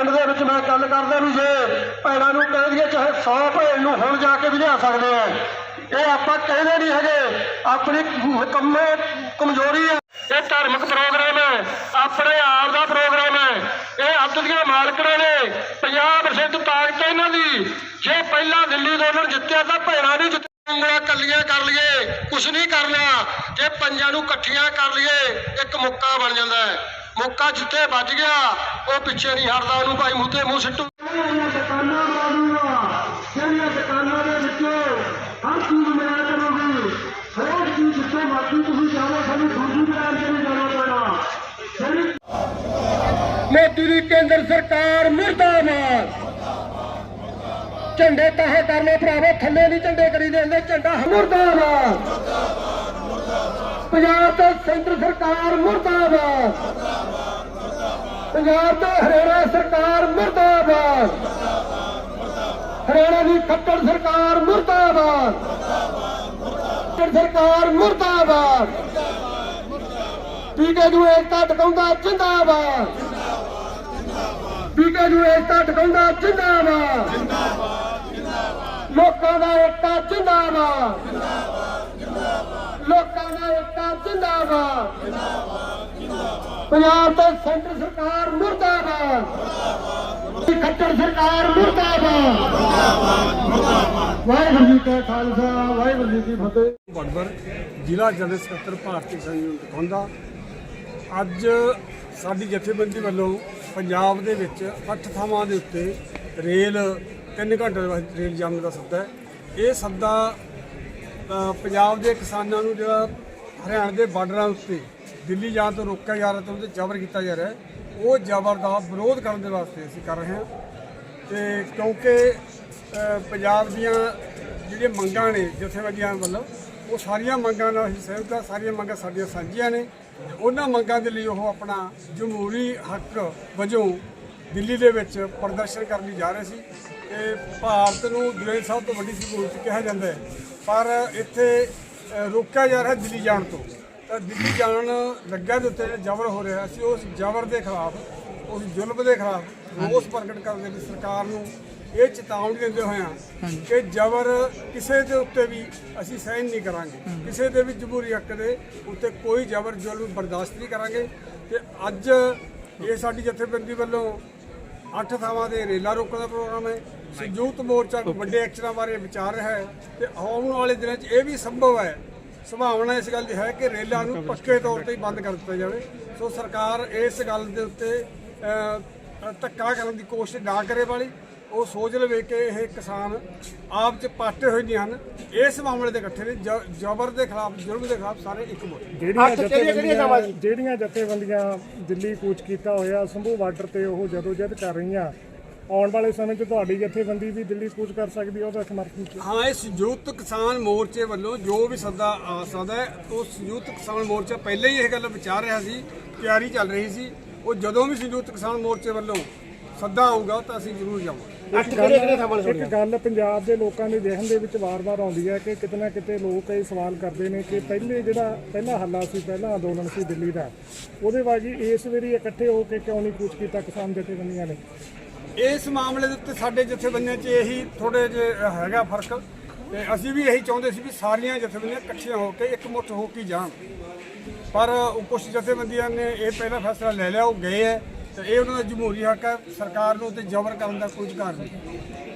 ਪਿੰਡ ਦੇ ਵਿੱਚ ਮੈਂ ਗੱਲ ਕਰਦਾ ਵੀ ਜੇ ਭੈਣਾਂ ਨੂੰ ਕਹਿ ਦਈਏ ਚਾਹੇ 100 ਭੈਣ ਨੂੰ ਹੁਣ ਜਾ ਕੇ ਵੀ ਲਿਆ ਸਕਦੇ ਆ, ਇਹ ਆਪਾਂ ਕਹਿੰਦੇ ਨਹੀਂ ਹੈਗੇ, ਆਪਣੀ ਕੰਮੇ ਕਮਜ਼ੋਰੀ ਹੈ ਇਹ ਧਾਰਮਿਕ ਪ੍ਰੋਗਰਾਮ ਹੈ, ਆਪਣੇ ਆਪ ਦਾ ਪ੍ਰੋਗਰਾਮ ਹੈ। ਇਹ ਅੱਤ ਦੀਆਂ ਮਾਲਕਣਾਂ ਨੇ 50% ਤਾਕਤ ਇਹਨਾਂ ਦੀ। ਜੇ ਪਹਿਲਾਂ ਦਿੱਲੀ ਗਵਰਨਰ ਜਿੱਤਿਆ ਤਾਂ ਭੈਣਾਂ ਨਹੀਂ ਜਿੱਤੀਆਂ ਉਂਗਲਾਂ ਕੱਲੀਆਂ ਕਰ ਲਈਏ, ਕੁਛ ਨਹੀਂ ਕਰਨਾ। ਜੇ ਪੰਜਾਂ ਨੂੰ ਇਕੱਠੀਆਂ ਕਰ ਲਈਏ, ਇੱਕ ਮੁੱਕਾ ਬਣ ਜਾਂਦਾ ਹੈ। ਮੁੱਕਾ ਜਿੱਥੇ ਵੱਜ ਗਿਆ ਉਹ ਪਿੱਛੇ ਨਹੀਂ ਹਟਦਾ ਉਹਨੂੰ ਭਾਈ ਮੂੰਹ ਤੇ ਮੂੰਹ ਸਿੱਟੂ। ਦੁਕਾਨਾਂ ਜਿਹੜੀਆਂ ਦੁਕਾਨਾਂ ਦੇ ਵਿੱਚ ਹਰ ਚੀਜ਼ ਮਿਲਿਆ ਕਰੂਗੀ। ਹਰੇਕ ਚੀਜ਼ ਜਿੱਥੇ ਮਰਜ਼ੀ ਤੁਸੀਂ ਜਾਓ ਸਾਨੂੰ ਦੂਜੀ ਦੁਕਾਨ ਤੇ ਨਹੀਂ ਜਾਣਾ ਪੈਣਾ। ਜਿਹੜੀ ਮੋਦੀ ਦੀ ਕੇਂਦਰ ਸਰਕਾਰ ਮੁਰਦਾਬਾਦ। ਝੰਡੇ ਤਾਹ ਕਰਨੇ ਭਰਾਵਾ ਥੱਲੇ ਨਹੀਂ ਝੰਡੇ ਕਰੀ ਦੇ ਹੁੰਦੇ ਝੰਡਾ ਮੁਰਦਾਬਾਦ। ਪੰਜਾਬ ਤੇ ਕੇਂਦਰ ਸਰਕਾਰ ਮੁਰਦਾਬਾਦ। ਪੰਜਾਬ ਤੇ ਹਰਿਆਣਾ ਸਰਕਾਰ ਮੁਰਦਾਬਾਦ। ਹਰਿਆਣਾ ਦੀ ਖੱਟੜ ਸਰਕਾਰ ਮੁਰਦਾਬਾਦ। ਖੱਟੜ ਸਰਕਾਰ ਮੁਰਦਾਬਾਦ। ਟੀਕੇ ਨੂੰ ਏਕਤਾ ਟਿਕਾਉਂਦਾ ਜਿੰਦਾਬਾਦ। ਟੀਕੇ ਨੂੰ ਏਕਤਾ ਟਿਕਾਉਂਦਾ ਜਿੰਦਾਬਾਦ। ਲੋਕਾਂ ਦਾ ਏਕਤਾ ਜਿੰਦਾਬਾਦ। ਲੋਕਾਂ ਦਾ ਏਕਤਾ ਜਿੰਦਾਬਾਦ। ਪੰਜਾਬ ਤੇ ਸੈਂਟਰ ਸਰਕਾਰ ਮੁਰਦਾਬਾਦ। ਖੱਟੜ ਸਰਕਾਰ ਮੁਰਦਾਬਾਦ। ਵਾਹਿਗੁਰੂ ਜੀ ਕਾ ਖਾਲਸਾ, ਵਾਹਿਗੁਰੂ ਜੀ ਕੀ ਫਤਿਹ। ਬੜਬਰ ਜ਼ਿਲ੍ਹਾ ਜਨਰਲ ਸਕੱਤਰ ਭਾਰਤੀ ਸੰਯੁਕਤ ਖੁੰਦਾ ਅੱਜ ਸਾਡੀ ਜਥੇਬੰਦੀ ਵੱਲੋਂ ਪੰਜਾਬ ਦੇ ਵਿੱਚ ਅੱਠ ਥਾਵਾਂ ਦੇ ਉੱਤੇ ਰੇਲ 3 ਘੰਟੇ ਰੇਲ ਜਾਣ ਦਾ ਸੱਦਾ ਹੈ। ਇਹ ਸੱਦਾ ਪੰਜਾਬ ਦੇ ਕਿਸਾਨਾਂ ਨੂੰ ਜਿਹੜਾ ਹਰਿਆਣਾ ਦੇ ਬਾਰਡਰਾਂ ਉੱਤੇ ਦਿੱਲੀ ਜਾਣ ਤੋਂ ਰੋਕਿਆ ਜਾ ਰਿਹਾ ਤੇ ਉਹਦੇ ਜ਼ਬਰ ਕੀਤਾ ਜਾ ਰਿਹਾ ਹੈ। ਉਹ ਜ਼ਬਰ ਦਾ ਵਿਰੋਧ ਕਰਨ ਦੇ ਵਾਸਤੇ ਅਸੀਂ ਕਰ ਰਹੇ ਹਾਂ। ਤੇ ਕਿਉਂਕਿ ਅ, ਪੰਜਾਬ ਦੀਆਂ ਜਿਹੜੀਆਂ ਮੰਗਾਂ ਨੇ ਜਥੇਬੰਦੀਆਂ ਵੱਲੋਂ ਉਹ ਸਾਰੀਆਂ ਮੰਗਾਂ ਨਾਲ ਅਸੀਂ ਸਹਿਮਤ ਹਾਂ। ਸਾਰੀਆਂ ਮੰਗਾਂ ਸਾਡੀਆਂ ਸਾਂਝੀਆਂ ਨੇ। ਤੇ ਉਹਨਾਂ ਮੰਗਾਂ ਦੇ ਲਈ ਉਹ ਆਪਣਾ ਜਮਹੂਰੀ ਹੱਕ ਵਜੋਂ ਦਿੱਲੀ ਦੇ ਵਿੱਚ ਪ੍ਰਦਰਸ਼ਨ ਕਰਨ ਲਈ ਜਾ ਰਹੇ ਸੀ। ਤੇ ਭਾਰਤ ਨੂੰ ਦੁਨੀਆ ਸਭ ਤੋਂ ਵੱਡੀ ਸਹੂਲਤ ਕਿਹਾ ਜਾਂਦਾ ਹੈ। ਪਰ ਇੱਥੇ ਅ, ਰੋਕਿਆ ਜਾ ਰਿਹਾ ਦਿੱਲੀ ਜਾਣ ਤੋਂ। ਤਾਂ ਦਿੱਲੀ ਜਾਣ ਲੱਗਿਆ ਦੇ ਉੱਤੇ ਜ਼ਬਰ ਹੋ ਰਿਹਾ ਸੀ ਉਸ ਜ਼ਬਰ ਦੇ ਖਿਲਾਫ ਉਸ ਜ਼ੁਲਮ ਦੇ ਖਿਲਾਫ ਰੋਸ ਪ੍ਰਗਟ ਕਰਦੇ ਲਈ ਸਰਕਾਰ ਨੂੰ ਇਹ ਚੇਤਾਵਨੀ ਦਿੰਦੇ ਹੋਇਆਂ ਕਿ ਜ਼ਬਰ ਕਿਸੇ ਦੇ ਉੱਤੇ ਵੀ ਅਸੀਂ ਸਹਿਨ ਨਹੀਂ ਕਰਾਂਗੇ। ਕਿਸੇ ਦੇ ਵੀ ਜਮਹੂਰੀ ਹੱਕ ਦੇ ਉੱਤੇ ਕੋਈ ਜ਼ਬਰ ਜ਼ੁਲਮ ਬਰਦਾਸ਼ਤ ਨਹੀਂ ਕਰਾਂਗੇ। ਤੇ ਅੱਜ ਇਹ ਸਾਡੀ ਜਥੇਬੰਦੀ ਵੱਲੋਂ ਅੱਠ ਥਾਵਾਂ ਦੇ ਰੇਲਾ ਰੋਕਣ ਦਾ ਪ੍ਰੋਗਰਾਮ ਹੈ। ਸੰਯੁਕਤ ਮੋਰਚਾ ਵੱਡੇ ਐਕਸ਼ਨਾਂ ਬਾਰੇ ਵਿਚਾਰ ਰਿਹਾ ਹੈ। ਤੇ ਆਉਣ ਵਾਲੇ ਦਿਨਾਂ 'ਚ ਇਹ ਵੀ ਸੰਭਵ ਹੈ ਸੰਭਾਵਨਾ ਇਸ ਗੱਲ ਦੀ ਹੈ ਕਿ ਰੇਲਾਂ ਨੂੰ ਪੱਕੇ ਤੌਰ ਤੇ ਹੀ ਬੰਦ ਕਰ ਦਿੱਤਾ ਜਾਵੇ ਸੋ ਸਰਕਾਰ ਇਸ ਗੱਲ ਦੇ ਉੱਤੇ ਧੱਕਾ ਕਰਨ ਦੀ ਕੋਸ਼ਿਸ਼ ਨਾ ਕਰੇ ਵਾਲੀ। ਉਹ ਸੋਚ ਲਵੇ ਕਿ ਇਹ ਕਿਸਾਨ ਆਪ ਚ ਪਾਟੇ ਹੋਏ ਨਹੀਂ ਹਨ। ਇਸ ਮਾਮਲੇ ਦੇ ਇਕੱਠੇ ਨੇ। ਜ਼ਬਰ ਦੇ ਖਿਲਾਫ ਜ਼ੁਲਮ ਦੇ ਖਿਲਾਫ ਸਾਰੇ ਇੱਕ ਜਥੇਬੰਦੀਆਂ ਜਿਹੜੀਆਂ ਜਥੇਬੰਦੀਆਂ ਦਿੱਲੀ ਕੂਚ ਕੀਤਾ ਹੋਇਆ ਸੰਭੂ ਬਾਰਡਰ ਤੇ ਉਹ ਜਦੋਂ ਜਦ ਕਰ ਰਹੀਆਂ। ਆਉਣ ਵਾਲੇ ਸਮੇਂ 'ਚ ਤੁਹਾਡੀ ਜਥੇਬੰਦੀ ਵੀ ਦਿੱਲੀ ਕੂਚ ਕਰ ਸਕਦੀ ਹੈ ਉਹਦਾ ਸਮਰਥਨ 'ਚ ਹਾਂ। ਇਹ ਸੰਯੁਕਤ ਕਿਸਾਨ ਮੋਰਚੇ ਵੱਲੋਂ ਜੋ ਵੀ ਸੱਦਾ ਆ ਸਕਦਾ ਹੈ ਉਹ ਸੰਯੁਕਤ ਕਿਸਾਨ ਮੋਰਚਾ ਪਹਿਲਾਂ ਹੀ ਇਹ ਗੱਲ ਵਿਚਾਰ ਰਿਹਾ ਸੀ ਤਿਆਰੀ ਚੱਲ ਰਹੀ ਸੀ। ਉਹ ਜਦੋਂ ਵੀ ਸੰਯੁਕਤ ਕਿਸਾਨ ਮੋਰਚੇ ਵੱਲੋਂ ਸੱਦਾ ਆਊਗਾ ਤਾਂ ਅਸੀਂ ਜ਼ਰੂਰ ਜਾਵਾਂਗੇ। ਇੱਕ ਗੱਲ ਇੱਕ ਗੱਲ ਪੰਜਾਬ ਦੇ ਲੋਕਾਂ ਦੇ ਜ਼ਿਹਨ ਦੇ ਵਿੱਚ ਵਾਰ-ਵਾਰ ਆਉਂਦੀ ਹੈ ਕਿ ਕਿਤੇ ਨਾ ਕਿਤੇ ਲੋਕ ਇਹ ਸਵਾਲ ਕਰਦੇ ਨੇ ਕਿ ਪਹਿਲੇ ਜਿਹੜਾ ਪਹਿਲਾ ਹੱਲਾ ਸੀ ਪਹਿਲਾ ਅੰਦੋਲਨ ਸੀ ਦਿੱਲੀ ਦਾ ਉਹਦੇ ਬਾਜੀ ਇਸ ਵਾਰੀ ਇਕੱਠੇ ਹੋ ਕੇ ਕਿਉਂ ਨਹੀਂ ਕੂਚ ਕੀਤਾ ਕਿਸਾਨ ਜਥੇਬੰਦੀਆਂ ਨੇ? ਇਸ ਮਾਮਲੇ ਦੇ ਉੱਤੇ ਸਾਡੇ ਜਥੇਬੰਦੀਆਂ 'ਚ ਇਹੀ ਥੋੜੇ ਜਿਹਾ ਹੈਗਾ ਫ਼ਰਕ ਤੇ ਅਸੀਂ ਵੀ ਇਹੀ ਚਾਹੁੰਦੇ ਸੀ ਵੀ ਸਾਰੀਆਂ ਜਥੇਬੰਦੀਆਂ ਇਕੱਠੀਆਂ ਹੋ ਕੇ ਇਕਮੁੱਠ ਹੋ ਕੇ ਜਾਣ। ਪਰ ਉਹ ਕੁਝ ਜਥੇਬੰਦੀਆਂ ਨੇ ਇਹ ਪਹਿਲਾ ਫੈਸਲਾ ਲੈ ਲਿਆ, ਉਹ ਗਏ ਹੈ ਤੇ ਇਹ ਉਹਨਾਂ ਦਾ ਜਮਹੂਰੀ ਹੱਕ ਹੈ ਸਰਕਾਰ ਨੂੰ ਤੇ ਜ਼ਬਰ ਕਰਨ ਦਾ ਕੋਈ ਅਧਿਕਾਰ ਨਹੀਂ।